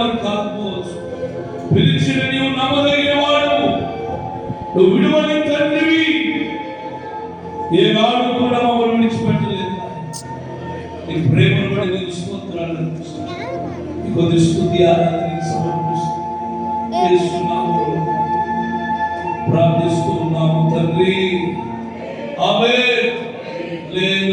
వారు కాకపోవచ్చు. పిలిచిన నీవు నమ్మదగిన వాడు నువ్వు విడువని తండ్రివి ఏ నాడు కూడా మమ్మల్ని విడిచిపెట్టలేదు. నీ ప్రేమను బట్టి నేను స్తోత్రాలు నీ కొద్ది స్థుతి ఆరాధన సమర్పిస్తున్నాము ప్రార్థిస్తున్నాము తండ్రి. ఆమె లేదు.